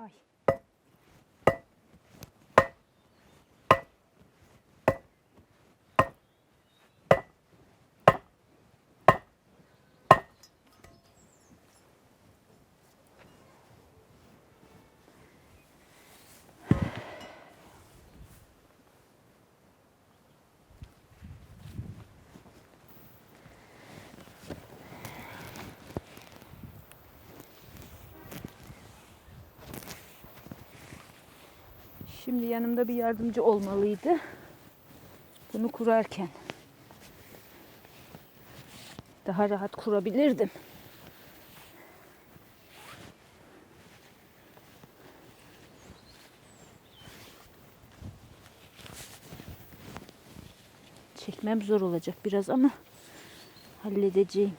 Ay. Şimdi yanımda bir yardımcı olmalıydı. Bunu kurarken. Daha rahat kurabilirdim. Çekmem zor olacak biraz ama halledeceğim.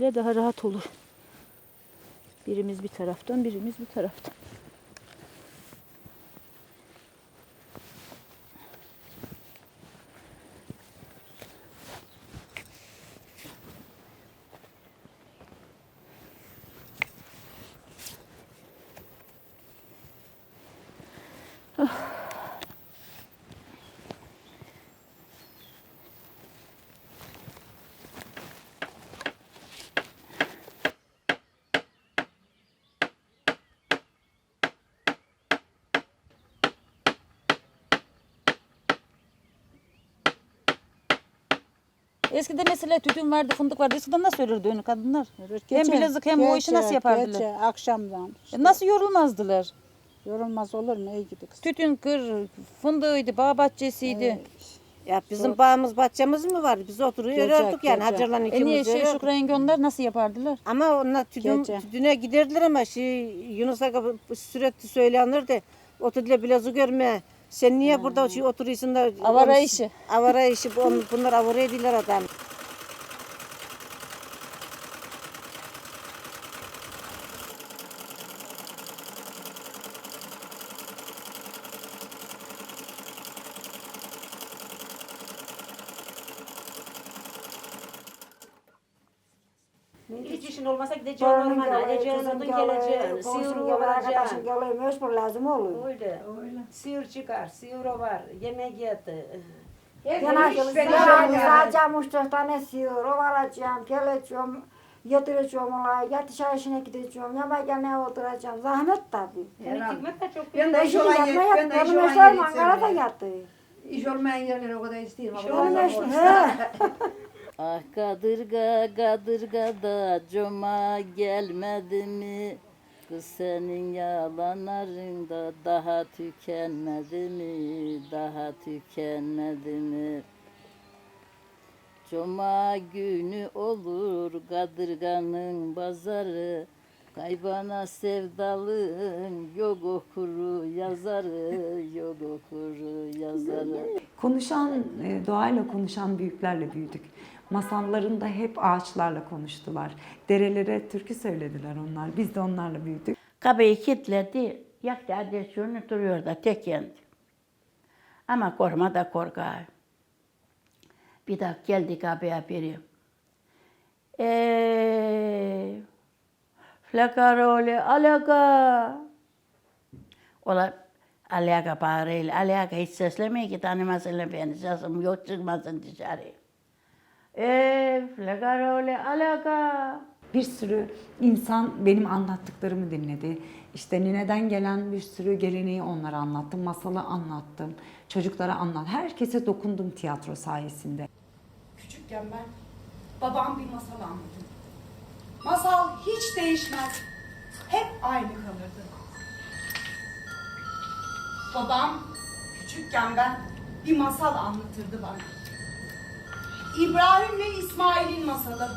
Kişiyle daha rahat olur. Birimiz bir taraftan, birimiz bir taraftan. Eskiden mesela tütün vardı, fındık vardı. Eskiden nasıl örürdü ünlü kadınlar? Hem Gece, bilezik hem o işi nasıl yapardılar? Gece, akşamdan. E Nasıl yorulmazdılar? Yorulmaz olur mu? İyi gidi kız. Tütün kır, fındığıydı, bağ bahçesiydi. Ya bizim bağımız bahçemiz mi var? Biz oturuyor Gece, örürdük yani gece. Hacer'la E ikimiz şey örürdük. Şükran yenge onlar nasıl yapardılar? Ama onlar tüdün, tüdüne giderdiler ama şey Yunus'a sürekli söylenir de oturdular bilazı görme. Sen niye burada oturuyorsun da Avara işi. Avara işi. bu- Bunlar avara ediler adam. Hiç işin olmasa gideceğim ormana, gideceğin odun geleceğin, sığır arkadaşın olacaksın. geliyor, mecbur lazım oluyor. Öyle. Sığır çıkar, sığır var, yemek yedi. Yanaşımız alacağım üç tane sığır, ovalacağım, geleceğim, yedireceğim olay, yatış işine gideceğim, yemek yemeye oturacağım. Zahmet tabii. Gitmek de çok Ben de iş Şimdi olan yatma yer, ben yattı, de iş benim olan yeri Ankara'da seviyorum. yattı. İş olmayan yerlere o kadar istedim. Eşlerim, he. Ah kadırga kadırga da coma gelmedi mi? Kız senin yalanlarında daha tükenmedi mi? Daha tükenmedi mi? Cuma günü olur kadırganın pazarı Kaybana sevdalım yok okuru yazarı Yok okuru yazarı Konuşan, e, doğayla konuşan büyüklerle büyüdük. Masallarında hep ağaçlarla konuştular. Derelere türkü söylediler onlar. Biz de onlarla büyüdük. Kapıyı kilitledi. Yaktı adresini duruyor da tek yendi. Ama korkma da korkar. Bir dakika geldi kapıya biri. Eee, flakarole alaka. Ola alaka bağırıyla. Alaka hiç seslemeyi ki tanımasın beni. Sesim yok çıkmasın dışarı. Eee, flakarole alaka. Bir sürü insan benim anlattıklarımı dinledi. İşte nineden gelen bir sürü geleneği onlara anlattım. Masalı anlattım. Çocuklara anlat. Herkese dokundum tiyatro sayesinde. Küçükken ben babam bir masal anlattı. Masal hiç değişmez. Hep aynı kalırdı. Babam küçükken ben bir masal anlatırdı bana. İbrahim'le İsmail'in masalı.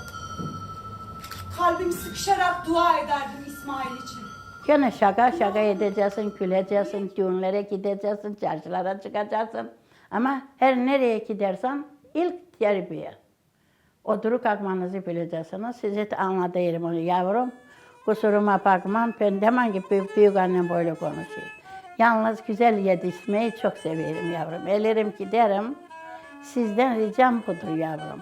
Kalbim sıkışarak dua ederdim İsmail için. Gene şaka şaka edeceksin, güleceksin, düğünlere gideceksin, çarşılara çıkacaksın. Ama her nereye gidersen ilk terbiye. Oturup kalkmanızı bileceksiniz. Size de anlatayım onu yavrum. Kusuruma bakmam. Ben demen ki büyük, büyük annem böyle konuşuyor. Yalnız güzel yetişmeyi çok severim yavrum. Elerim giderim. Sizden ricam budur yavrum.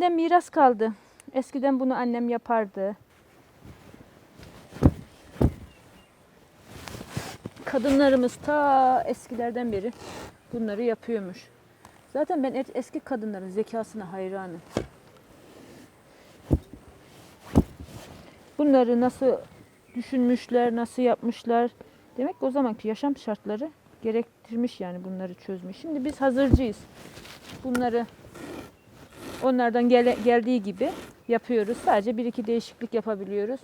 Annemden miras kaldı. Eskiden bunu annem yapardı. Kadınlarımız ta eskilerden beri bunları yapıyormuş. Zaten ben eski kadınların zekasına hayranım. Bunları nasıl düşünmüşler, nasıl yapmışlar. Demek ki o zamanki yaşam şartları gerektirmiş yani bunları çözmüş. Şimdi biz hazırcıyız. Bunları onlardan gele- geldiği gibi yapıyoruz. Sadece bir iki değişiklik yapabiliyoruz.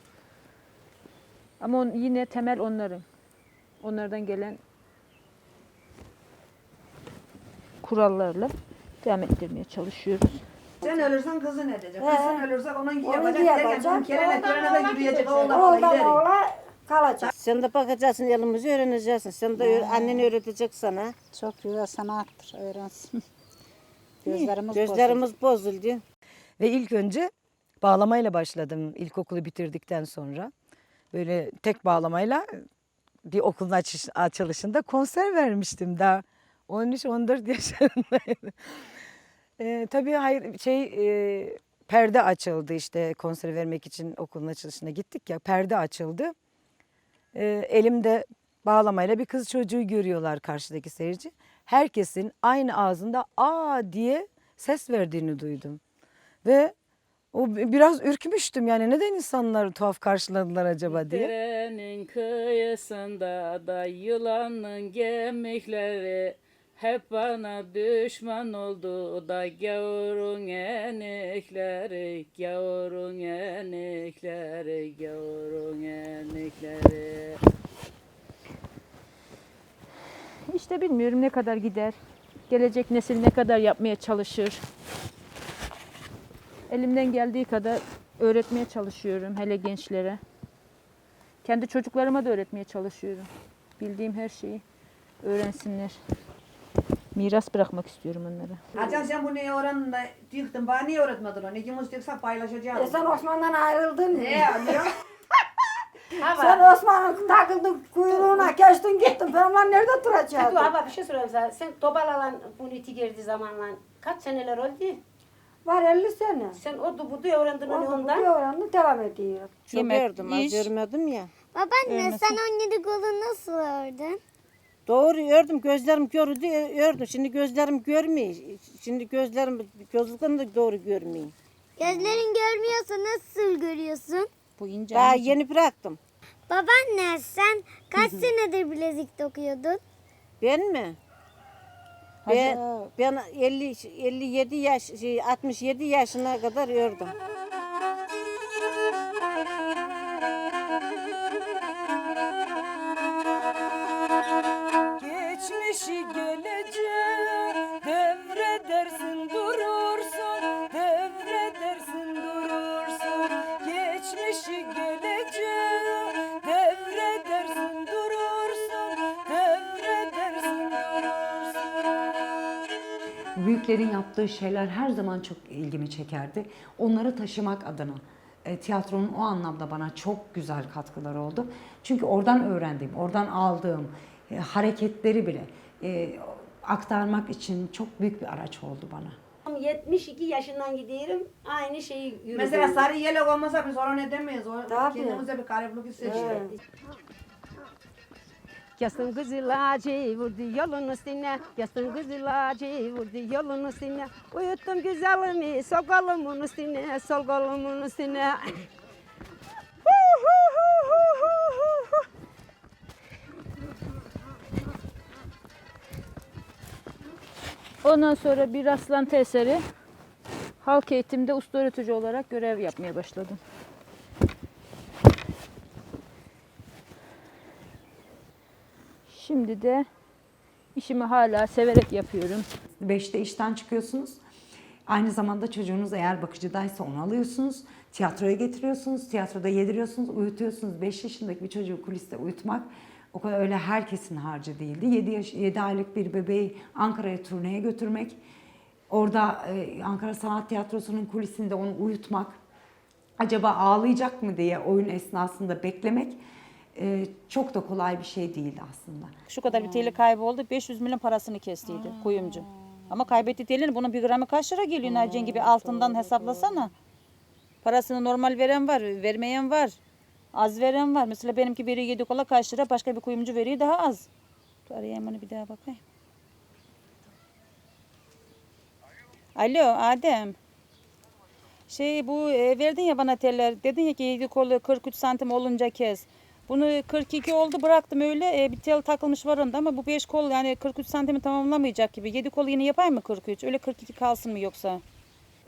Ama on- yine temel onların. Onlardan gelen kurallarla devam ettirmeye çalışıyoruz. Sen ölürsen kızın edecek. He. Kızın ölürse onun yapacak. Derken yapacak. Kerene körene de yürüyecek. Oğlan giderim. oğla kalacak. Sen de bakacaksın elimizi öğreneceksin. Sen de öğ- annen öğretecek sana. Çok güzel sanattır öğrensin. Gözlerimiz, Gözlerimiz bozuldu. Ve ilk önce bağlamayla başladım ilkokulu bitirdikten sonra. Böyle tek bağlamayla bir okulun açış, açılışında konser vermiştim daha 13-14 yaşlarındaydım. Ee, tabii hayır şey e, perde açıldı işte konser vermek için okulun açılışına gittik ya perde açıldı. Ee, elimde bağlamayla bir kız çocuğu görüyorlar karşıdaki seyirci. Herkesin aynı ağzında aa diye ses verdiğini duydum. Ve o bi- biraz ürkmüştüm yani neden insanlar tuhaf karşıladılar acaba diye. Derenin kıyısında da yılanın gemikleri hep bana düşman oldu da gavurun enikleri, gavurun enikleri, gavurun enikleri. İşte bilmiyorum ne kadar gider. Gelecek nesil ne kadar yapmaya çalışır. Elimden geldiği kadar öğretmeye çalışıyorum hele gençlere. Kendi çocuklarıma da öğretmeye çalışıyorum. Bildiğim her şeyi öğrensinler. Miras bırakmak istiyorum onlara. Hacan sen bunu niye öğrendin de yıktın? Bana niye öğretmedin onu? İkimiz tıksak paylaşacağız. E sen Osman'dan ayrıldın. Ne yapıyor? Sen Osman'ın takıldın kuyruğuna geçtin gittin. Ben lan nerede Dur duracaktım? abla bir şey sorayım sana. Sen Tobalalan bunu iti girdi zamanla kaç seneler oldu? Var 50 sene. Sen o dubudu öğrendin onu Onu ondan. öğrendim devam ediyor. Çok Yemek, gördüm az iş. görmedim ya. Babaanne sen 17 kolu nasıl ördün? Doğru ördüm gözlerim gördü ördüm. Şimdi gözlerim görmüyor. Şimdi gözlerim gözlüklerim de doğru görmüyor. Gözlerin görmüyorsa nasıl görüyorsun? Bu ince Daha yeni bıraktım. Babaanne sen kaç senedir bilezik dokuyordun? Ben mi? Ben, ben 50 57 yaş şey, 67 yaşına kadar ördüm. Büyüklerin yaptığı şeyler her zaman çok ilgimi çekerdi. Onları taşımak adına e, tiyatronun o anlamda bana çok güzel katkıları oldu. Çünkü oradan öğrendiğim, oradan aldığım e, hareketleri bile e, aktarmak için çok büyük bir araç oldu bana. 72 yaşından gidiyorum. Aynı şeyi yürüdüm. Mesela sarı yelek olmasa biz onu edemeyiz. O Tabii. kendimize bir gariplik hissediyoruz. Evet. Yastın kızıl ağacı vurdu yolun üstüne. Yastın kızıl ağacı vurdu yolun üstüne. Uyuttum güzelimi sol kolumun üstüne. Sol kolumun üstüne. Ondan sonra bir rastlantı eseri halk eğitimde usta öğretici olarak görev yapmaya başladım. Şimdi de işimi hala severek yapıyorum. Beşte işten çıkıyorsunuz. Aynı zamanda çocuğunuz eğer bakıcıdaysa onu alıyorsunuz. Tiyatroya getiriyorsunuz. Tiyatroda yediriyorsunuz, uyutuyorsunuz. 5 yaşındaki bir çocuğu kuliste uyutmak o kadar öyle herkesin harcı değildi. 7, yaş, 7 aylık bir bebeği Ankara'ya turneye götürmek. Orada e, Ankara Sanat Tiyatrosu'nun kulisinde onu uyutmak. Acaba ağlayacak mı diye oyun esnasında beklemek e, çok da kolay bir şey değil aslında. Şu kadar bir teli kayboldu. 500 milyon parasını kestiydi kuyumcu. Ama kaybetti telini bunun bir gramı kaç lira geliyor Naciye gibi altından hesaplasana. Parasını normal veren var, vermeyen var. Az veren var. Mesela benimki biri 7 kola kaç lira başka bir kuyumcu veriyor daha az. Dur arayayım onu bir daha bakayım. Alo Adem. Şey bu e, verdin ya bana teller. Dedin ya ki 7 kolu 43 santim olunca kes. Bunu 42 oldu bıraktım öyle. E, bir tel takılmış var onda ama bu 5 kol yani 43 santimi tamamlamayacak gibi. 7 kol yine yapayım mı 43? Öyle 42 kalsın mı yoksa?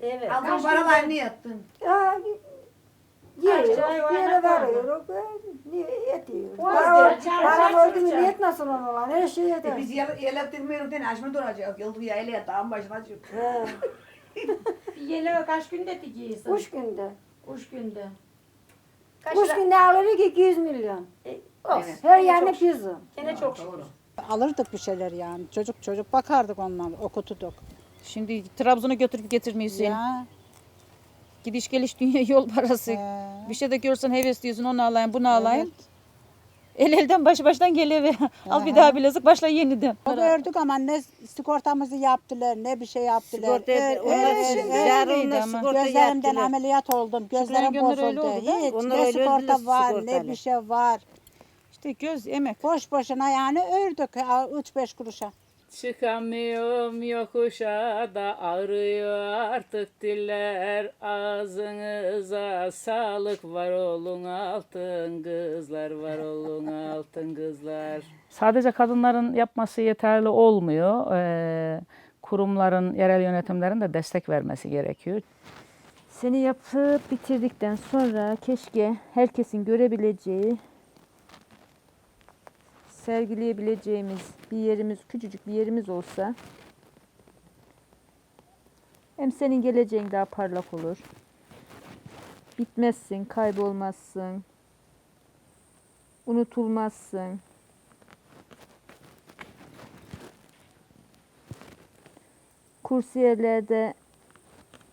Evet. Aldığın paralar niye yattın? Ya, Yiyoruz, yere varıyoruz, yetiyoruz. Çay, öldü mü çay. yetmesin ona, her şey E yeter. biz yel- yelek dikmeyelim diye aç mı duracak? Yıldır ya ele dağın başına çık. He, Yeleği kaç günde dikiyorsun? Üç günde. Üç günde. Üç günde alırız 200 milyon. Olsun. Her bizim. Gene çok şükür. Alırdık bir şeyler yani. Çocuk çocuk bakardık ondan okuturduk. Şimdi Trabzon'a götürüp getirmiyorsun. Ya. Gidiş geliş dünya yol parası. He. Bir şey de görsen heves diyorsun onu alayım bunu alayım. El elden başı baştan geliyor. Al bir daha bilezik başla yeniden. O gördük ama ne sigortamızı yaptılar ne bir şey yaptılar. Sigorta Ee, onlar şimdi ama. sigorta Gözlerimden yaptılar. ameliyat oldum. Gözlerim Gönül öyle bozuldu. oldu da. Hiç Onlar ne sigorta var ne bir şey var. İşte göz emek. Boş boşuna yani ördük 3-5 kuruşa. Çıkamıyorum yokuşa da ağrıyor artık diller ağzınıza sağlık var olun altın kızlar var olun altın kızlar. Sadece kadınların yapması yeterli olmuyor. Ee, kurumların, yerel yönetimlerin de destek vermesi gerekiyor. Seni yapıp bitirdikten sonra keşke herkesin görebileceği, sergileyebileceğimiz bir yerimiz, küçücük bir yerimiz olsa hem senin geleceğin daha parlak olur. Bitmezsin, kaybolmazsın. Unutulmazsın. Kursiyerlerde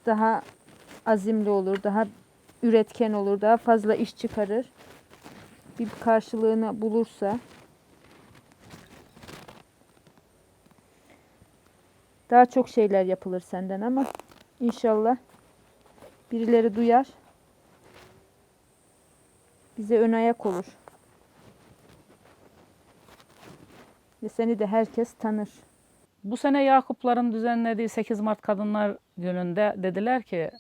daha azimli olur, daha üretken olur, daha fazla iş çıkarır. Bir karşılığını bulursa daha çok şeyler yapılır senden ama inşallah birileri duyar. Bize ön ayak olur. Ve seni de herkes tanır. Bu sene Yakupların düzenlediği 8 Mart Kadınlar Günü'nde dediler ki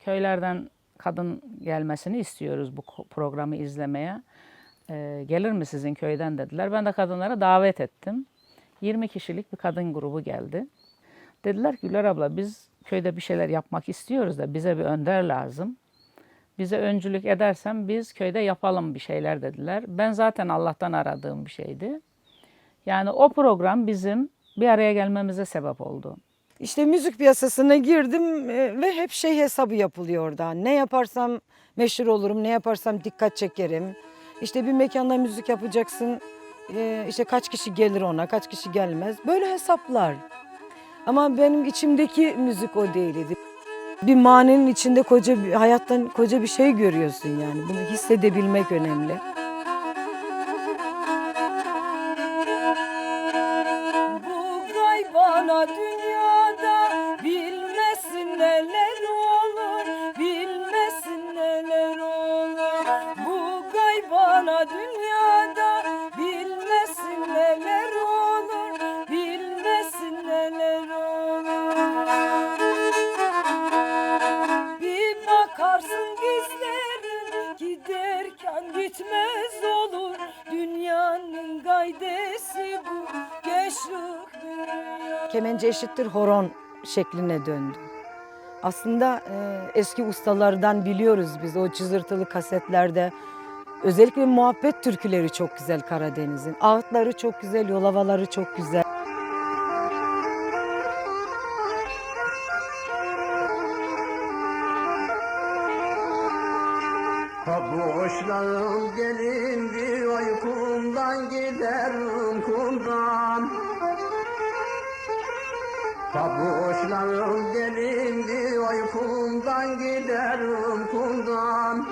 köylerden kadın gelmesini istiyoruz bu programı izlemeye. Ee, gelir mi sizin köyden dediler. Ben de kadınlara davet ettim. 20 kişilik bir kadın grubu geldi. Dediler ki Güler abla biz köyde bir şeyler yapmak istiyoruz da bize bir önder lazım. Bize öncülük edersen biz köyde yapalım bir şeyler dediler. Ben zaten Allah'tan aradığım bir şeydi. Yani o program bizim bir araya gelmemize sebep oldu. İşte müzik piyasasına girdim e, ve hep şey hesabı yapılıyor orada. Ne yaparsam meşhur olurum, ne yaparsam dikkat çekerim. İşte bir mekanda müzik yapacaksın, e, işte kaç kişi gelir ona, kaç kişi gelmez. Böyle hesaplar. Ama benim içimdeki müzik o değildi. Bir manenin içinde koca bir hayattan koca bir şey görüyorsun yani. Bunu hissedebilmek önemli. Kemence eşittir horon şekline döndü. Aslında e, eski ustalardan biliyoruz biz o cızırtılı kasetlerde. Özellikle muhabbet türküleri çok güzel Karadeniz'in. Ağıtları çok güzel, yolavaları çok güzel. Boşlarım Pabuçlarım gelindi oy kumdan giderim kumdan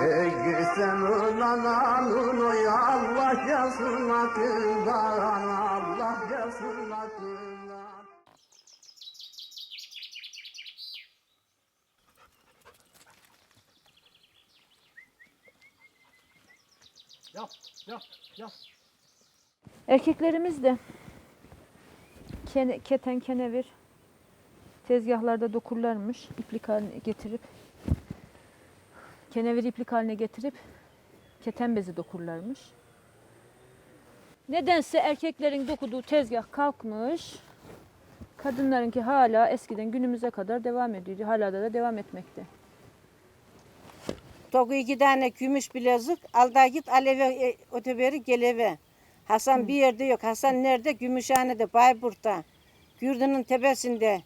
Ey gitsem ulan anın oy Allah gelsin hakkından Allah gelsin hakkından Yap, yap, yap. Erkeklerimiz de kene, keten kenevir tezgahlarda dokurlarmış. iplik haline getirip kenevir iplik haline getirip keten bezi dokurlarmış. Nedense erkeklerin dokuduğu tezgah kalkmış. Kadınlarınki hala eskiden günümüze kadar devam ediyor. Hala da, da devam etmekte. Togu iki tane gümüş bilezik. Al da git Aleve e, otoberi geleve. Hasan bir yerde yok. Hasan nerede? Gümüşhane'de, Bayburt'ta. Gürdünün tepesinde.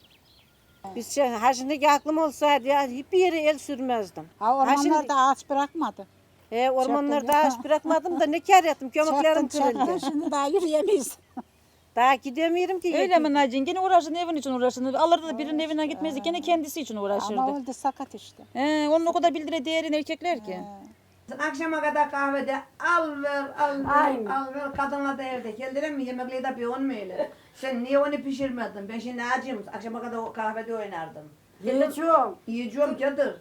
Biz şey, ha şimdiki aklım olsaydı ya hiçbir yere el sürmezdim. Ha ormanlarda ağaç bırakmadı. He, ormanlarda ağaç bırakmadım da ne kar ettim. Çöktüm. kırıldı. Şimdi daha yürüyemeyiz. Daha gidemiyorum ki. Öyle mi Nacin? Gene uğraşın evin için uğraşın. Alırdı da birinin evine gitmezdi. Gene kendisi için uğraşırdı. Ama oldu sakat işte. He, onun o kadar bildire değerin erkekler ki. Sen akşama kadar kahvede al ver, al ver, Aynen. al ver. Kadınla da evde. Geldiler mi yemekleri de bir on mu öyle? Sen niye onu pişirmedin? Ben şimdi acıyım. Akşama kadar o kahvede oynardım. Yiyeceğim. Yiyeceğim cadır.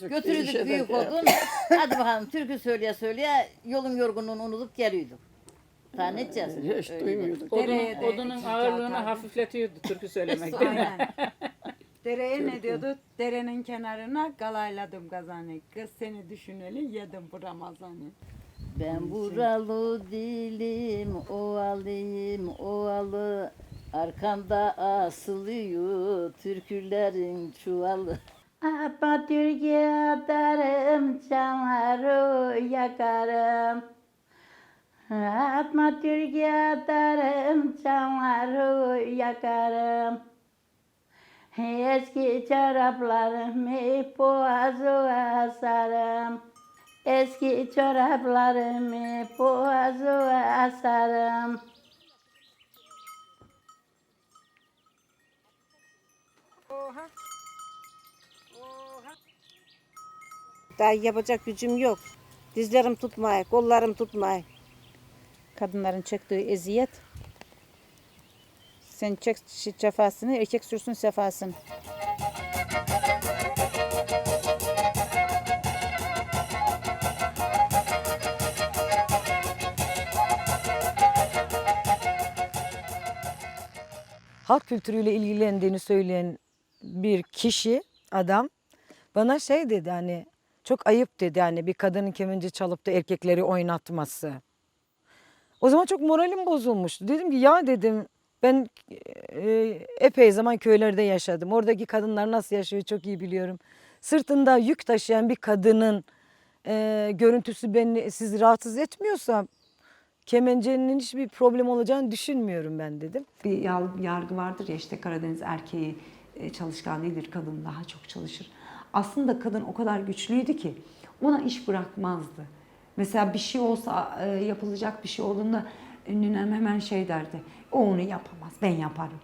Götürürdük büyük odun. Hadi bakalım türkü söyleye söyleye yolun yorgunluğunu unutup geliyorduk. Daha ne edeceğiz? Hiç duymuyorduk. Odunun, odunun ağırlığını hafifletiyordu türkü söylemek değil mi? Dereye ne diyordu? Derenin kenarına galayladım kazanı. Kız seni düşüneli yedim bu Ramazan'ı. Ben buralı değilim, ovalıyım, ovalı. Arkamda asılıyor türkülerin çuvalı. Atma Türkiye atarım, çamları yakarım. Atma Türkiye atarım, çamları yakarım. Eski çoraplarımı boğazıma asarım. Eski çoraplarımı boğazıma asarım. Daha yapacak gücüm yok. Dizlerim tutmay, kollarım tutmay. Kadınların çektiği eziyet. Sen çek cefasını, erkek sürsün sefasını. halk kültürüyle ilgilendiğini söyleyen bir kişi, adam bana şey dedi hani çok ayıp dedi hani bir kadının kemençe çalıp da erkekleri oynatması. O zaman çok moralim bozulmuştu. Dedim ki ya dedim ben e, epey zaman köylerde yaşadım. Oradaki kadınlar nasıl yaşıyor çok iyi biliyorum. Sırtında yük taşıyan bir kadının e, görüntüsü beni sizi rahatsız etmiyorsa kemencenin hiçbir problem olacağını düşünmüyorum ben dedim. Bir yargı vardır ya işte Karadeniz erkeği e, çalışkan değildir, kadın daha çok çalışır. Aslında kadın o kadar güçlüydü ki ona iş bırakmazdı. Mesela bir şey olsa e, yapılacak bir şey olduğunda ninem hemen şey derdi. O onu yapamaz, ben yaparım.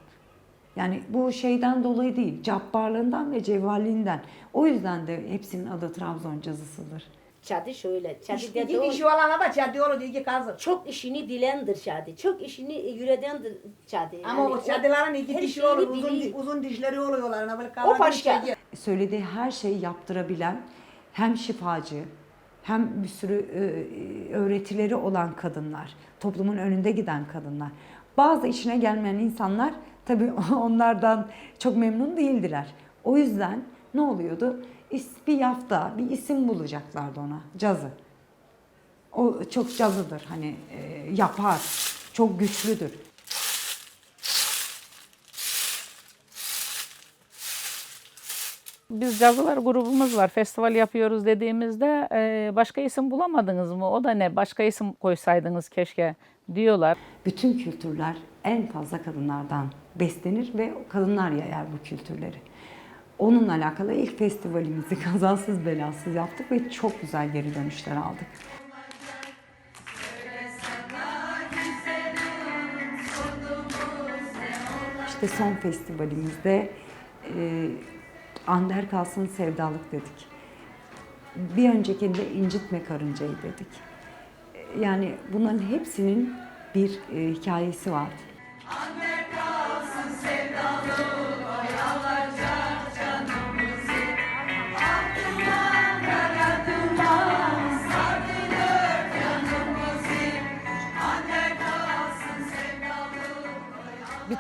Yani bu şeyden dolayı değil, cabbarlığından ve cevvalliğinden. O yüzden de hepsinin adı Trabzon cazısıdır. Çadı şöyle. Çadı İş, dedi o- kişi olana da çadı olur iki kazık. çok işini bilendir Çadı. Çok işini yüredendir Çadı. Ama Yani o çadıların iki her dişi şeyini olur, uzun, biliyor. uzun dişleri oluyorlar. Böyle O kavga başka. şey- söylediği her şeyi yaptırabilen hem şifacı hem bir sürü e, öğretileri olan kadınlar, toplumun önünde giden kadınlar. Bazı işine gelmeyen insanlar tabii onlardan çok memnun değildiler. O yüzden ne oluyordu? Bir yafta, bir isim bulacaklardı ona. Cazı. O çok cazıdır hani e, yapar, çok güçlüdür. Biz cazılar grubumuz var. Festival yapıyoruz dediğimizde e, başka isim bulamadınız mı? O da ne? Başka isim koysaydınız keşke diyorlar. Bütün kültürler en fazla kadınlardan beslenir ve kadınlar yayar bu kültürleri. Onunla alakalı ilk festivalimizi kazansız belasız yaptık ve çok güzel geri dönüşler aldık. İşte son festivalimizde e, Ander kalsın sevdalık dedik. Bir öncekinde incitme karıncayı dedik. E, Yani bunların hepsinin bir e, hikayesi vardı. Bir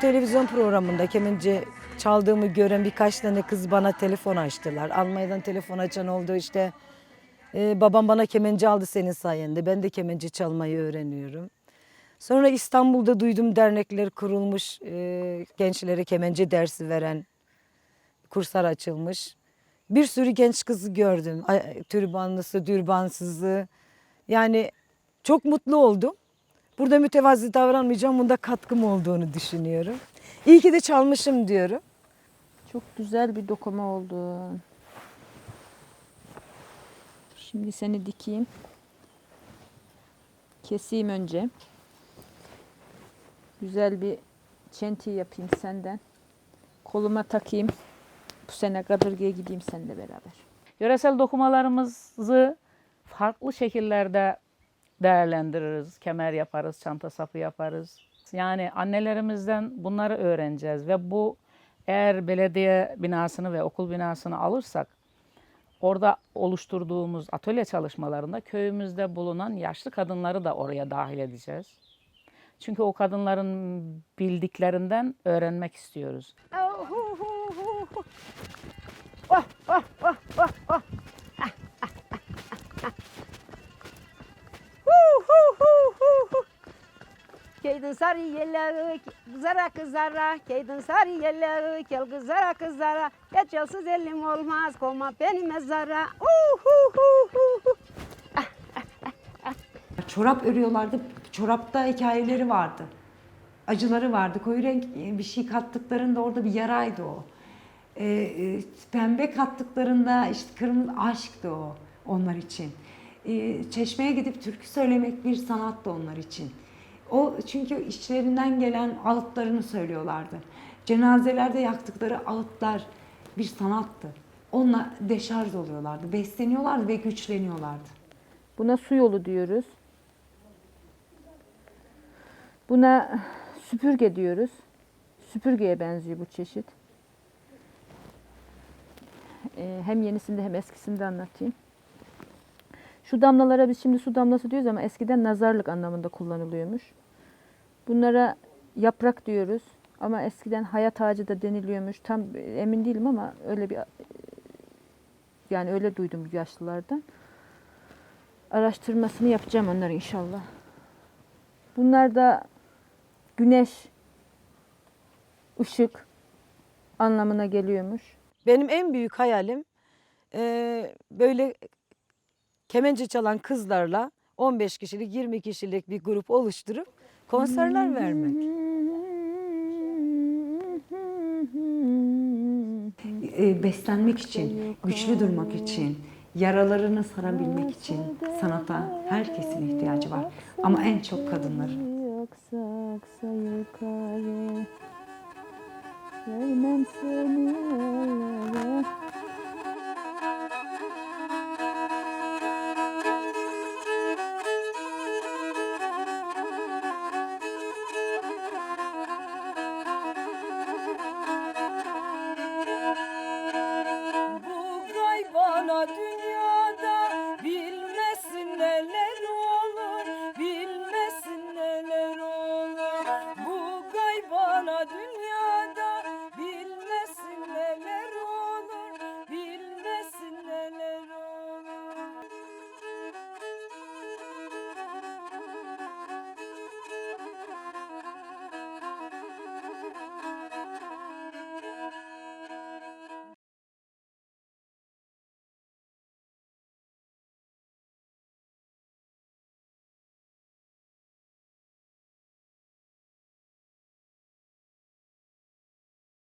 televizyon programında kemençe çaldığımı gören birkaç tane kız bana telefon açtılar. Almanya'dan telefon açan oldu işte. "Ee, babam bana kemençe aldı senin sayende. Ben de kemençe çalmayı öğreniyorum. Sonra İstanbul'da duydum dernekler kurulmuş. e, gençlere kemençe dersi veren kurslar açılmış. Bir sürü genç kızı gördüm. Türbanlısı, dürbansızı. Yani çok mutlu oldum. Burada mütevazi davranmayacağım. Bunda katkım olduğunu düşünüyorum. İyi ki de çalmışım diyorum. Çok güzel bir dokuma oldu. Şimdi seni dikeyim. Keseyim önce. Güzel bir çenti yapayım senden. Koluma takayım. Bu sene Kadırga'ya gideyim seninle beraber. Yöresel dokumalarımızı farklı şekillerde değerlendiririz. Kemer yaparız, çanta sapı yaparız. Yani annelerimizden bunları öğreneceğiz ve bu eğer belediye binasını ve okul binasını alırsak orada oluşturduğumuz atölye çalışmalarında köyümüzde bulunan yaşlı kadınları da oraya dahil edeceğiz. Çünkü o kadınların bildiklerinden öğrenmek istiyoruz. Oh, oh, oh, oh, oh, Keydin sarı yelleri, kızara kızara, keydin sarı yelleri, kel kızara kızara, geçelsiz elim olmaz, koma beni mezara. Uh, hu, hu. Çorap örüyorlardı. Çorapta hikayeleri vardı. Acıları vardı. Koyu renk bir şey kattıklarında orada bir yaraydı o. Ee, e, pembe kattıklarında işte kırmızı aşktı o onlar için. Ee, çeşmeye gidip türkü söylemek bir sanattı onlar için. O çünkü içlerinden gelen ağıtlarını söylüyorlardı. Cenazelerde yaktıkları ağıtlar bir sanattı. Onunla deşarj oluyorlardı, besleniyorlardı ve güçleniyorlardı. Buna su yolu diyoruz. Buna süpürge diyoruz. Süpürgeye benziyor bu çeşit. Ee, hem yenisinde hem eskisinde anlatayım. Şu damlalara biz şimdi su damlası diyoruz ama eskiden nazarlık anlamında kullanılıyormuş. Bunlara yaprak diyoruz ama eskiden hayat ağacı da deniliyormuş. Tam emin değilim ama öyle bir yani öyle duydum yaşlılardan. Araştırmasını yapacağım onları inşallah. Bunlar da güneş, ışık anlamına geliyormuş. Benim en büyük hayalim eee, böyle kemençe çalan kızlarla 15 kişilik 20 kişilik bir grup oluşturup konserler vermek. e, beslenmek için, güçlü durmak için, yaralarını sarabilmek için sanata herkesin ihtiyacı var. Ama en çok kadınların. Aksa aksa yukarı Vermem seni